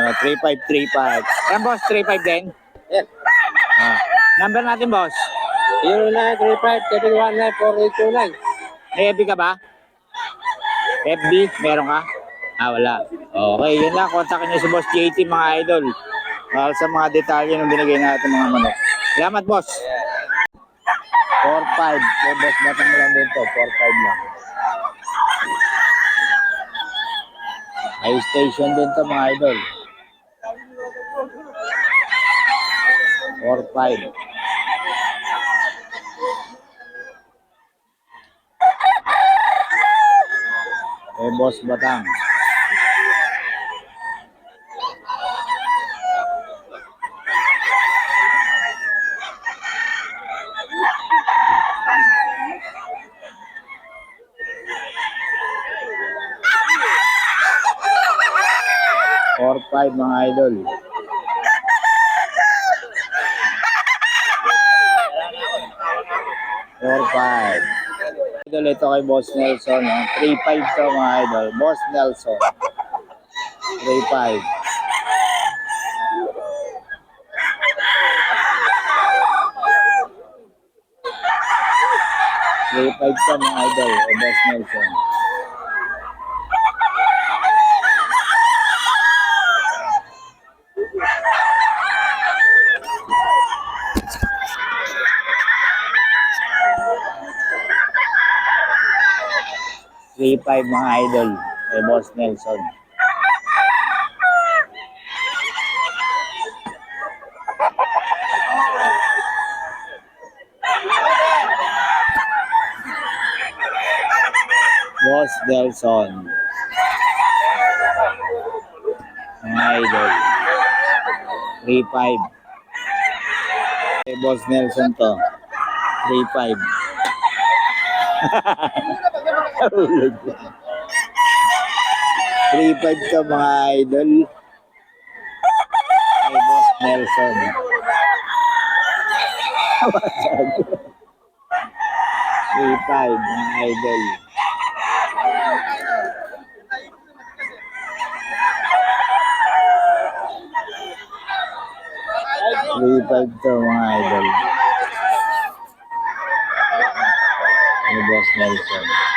Ano, 3535. Yan boss, 35 din? Yes. Ah. Number natin boss. 0935-719-4829. May FB ka ba? FB? Meron ka? Ah, wala. Okay, yun lang. Kontakin niyo si Boss JT mga idol. Para sa mga detalye ng binigay natin mga manok. Salamat boss. 4-5. Kay boss batang lang din to. 4-5 lang. High station din to mga idol. 4-5. Kay boss batang. Four five mga idol. Four five. Idol ito kay Boss Nelson. No? 3-5 to mga idol. Boss Nelson. 3-5. Three five to mga idol. Boss Nelson. Three five mga idol. Kay Boss Nelson. Boss Nelson. Mga idol. 3-5. Kay Boss Nelson to. 3-5. Hulog. 3-5 to mga idol. Kay Boss Nelson. Tawasag. 3-5 mga idol. Three five mga idol. Ni Boss Nelson.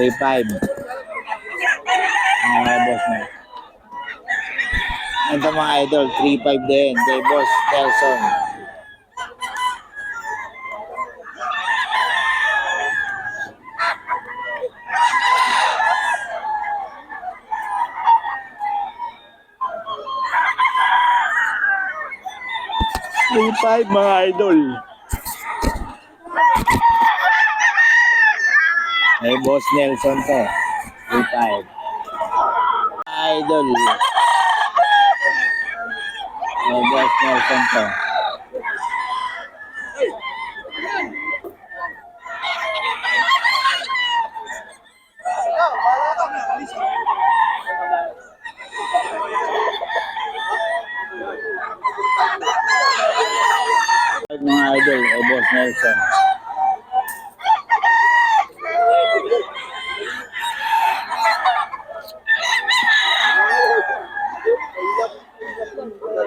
Three five. Mga Boss Nelson. Ito mga idol, 3-5 din kay Boss Nelson. Three five mga idol. May Boss Nelson to. Three five. Idol. May Boss Nelson to. Mga idol, may Boss Nelson.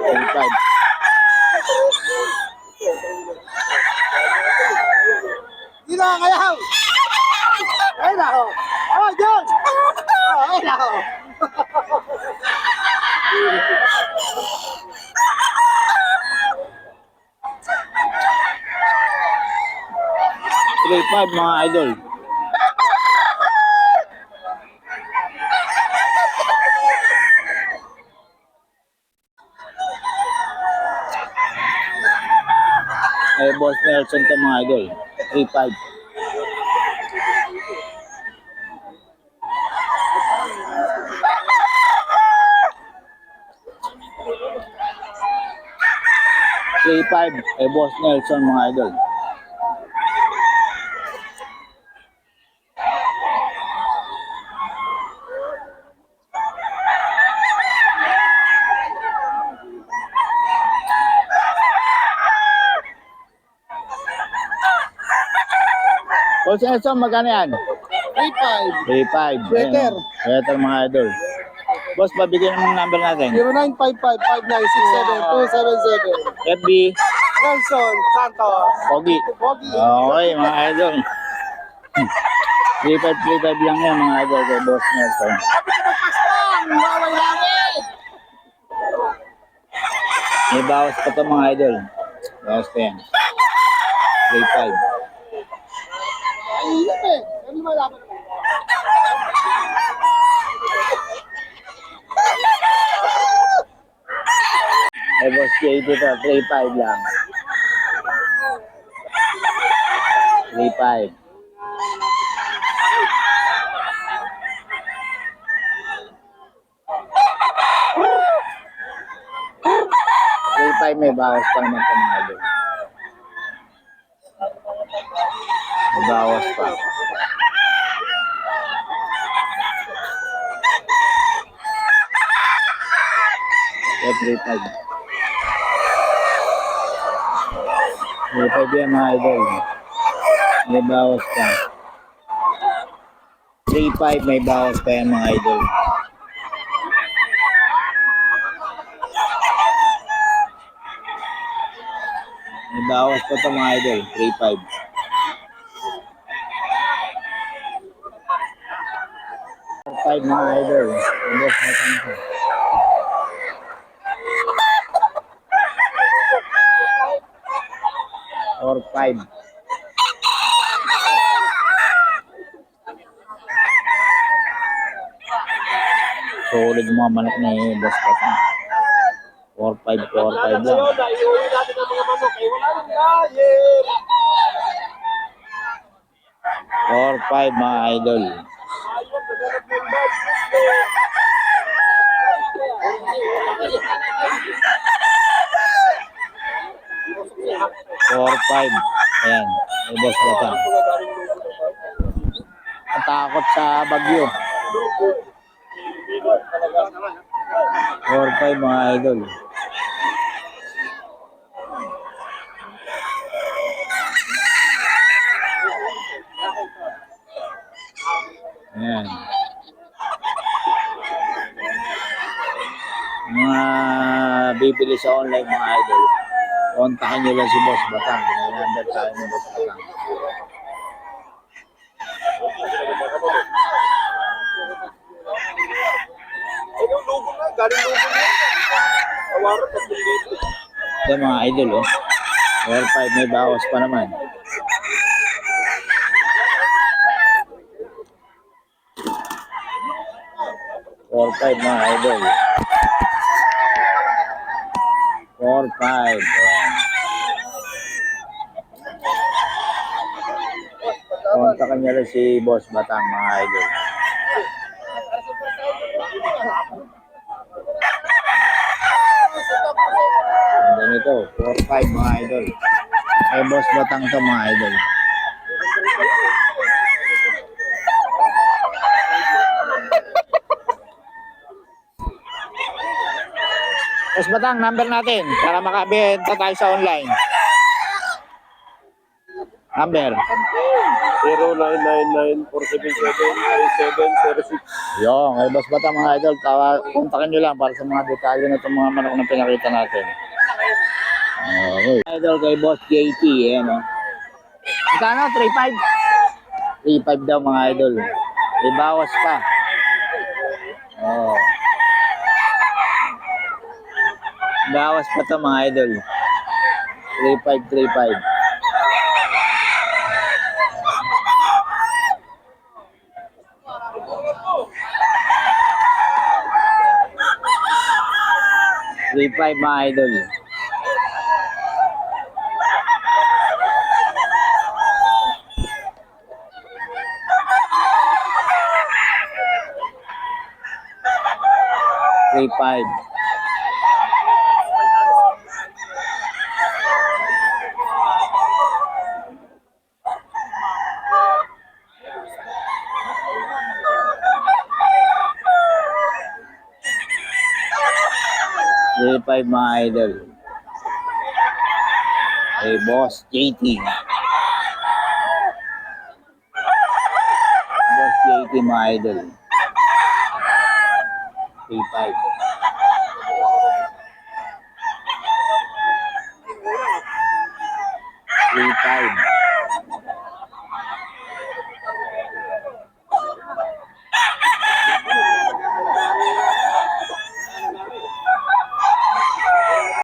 Three five. Kayaw! Ay nako! Oh, John! Oh, ay nako! Three five mga idol. Ay Boss Nelson to mga idol. Three five. Three five. Ay Boss Nelson mga idol. Boss Nelson, magkano yan? 3-5. 3-5. Sweater. Sweater mga idol. Boss, pabigyan ng number natin. 0955-5967-277. FB, Nelson Santos. Pogi. Pogi. Okay, mga idol. 3-5, 3-5 lang yan mga idol kay Boss Nelson. May bawas pa to mga idol. Bawas pa yan. 3-5. Ay, hirap eh. Ano malaman naman? Kay Boss JT to, 3-5 lang. 3-5. Three five may bawas pa naman idol. May bawas pa. Every five. May 5 yan idol. May bawas ka. 3-5 may bawas pa yan mga idol. May bawas pa ito mga idol. 3-5. five mga idol. Ubos na tanong. 5. So, ulit mga manok ni Boss Cat. 4-5, 4-5 lang. Iuwi natin ang mga manok. Eh, wala nang layer. 4-5 mga idol. Ayun, naghanap ng bag. Four, five. Ayan. May boss bata. Natakot sa bagyo. Four, five mga idol. Ayan. Mga bibili sa online mga idol. Kontakin nyo lang si Boss Batang. Number tayo ni Boss Batang. Lugo na. Galing lugo na. Libo. Ito mga idol, oh. 4-5 may bawas pa naman. Four five mga idol. Four five. Ayan. Kontakan niya rin si Boss Batang mga idol. Ang ganito, 4-5 mga idol. Kay Boss Batang to mga idol. Boss Batang, number natin para makabenta tayo sa online. Number. 0999-477-3706. Yo, kay Boss Batang mga idol, tawa, kontakin nyo lang para sa mga detalye na itong mga manok na pinakita natin. Okay. Idol kay Boss JT, ayan o. Magkano? 3.5? 3.5 daw mga idol. May bawas pa. Oh. Bawas pa to mga idol. 3.5, 3.5. Three five mga idol. Three. 35 mga idol. Hey, Boss JT. Boss JT mga idol. 35. Three five.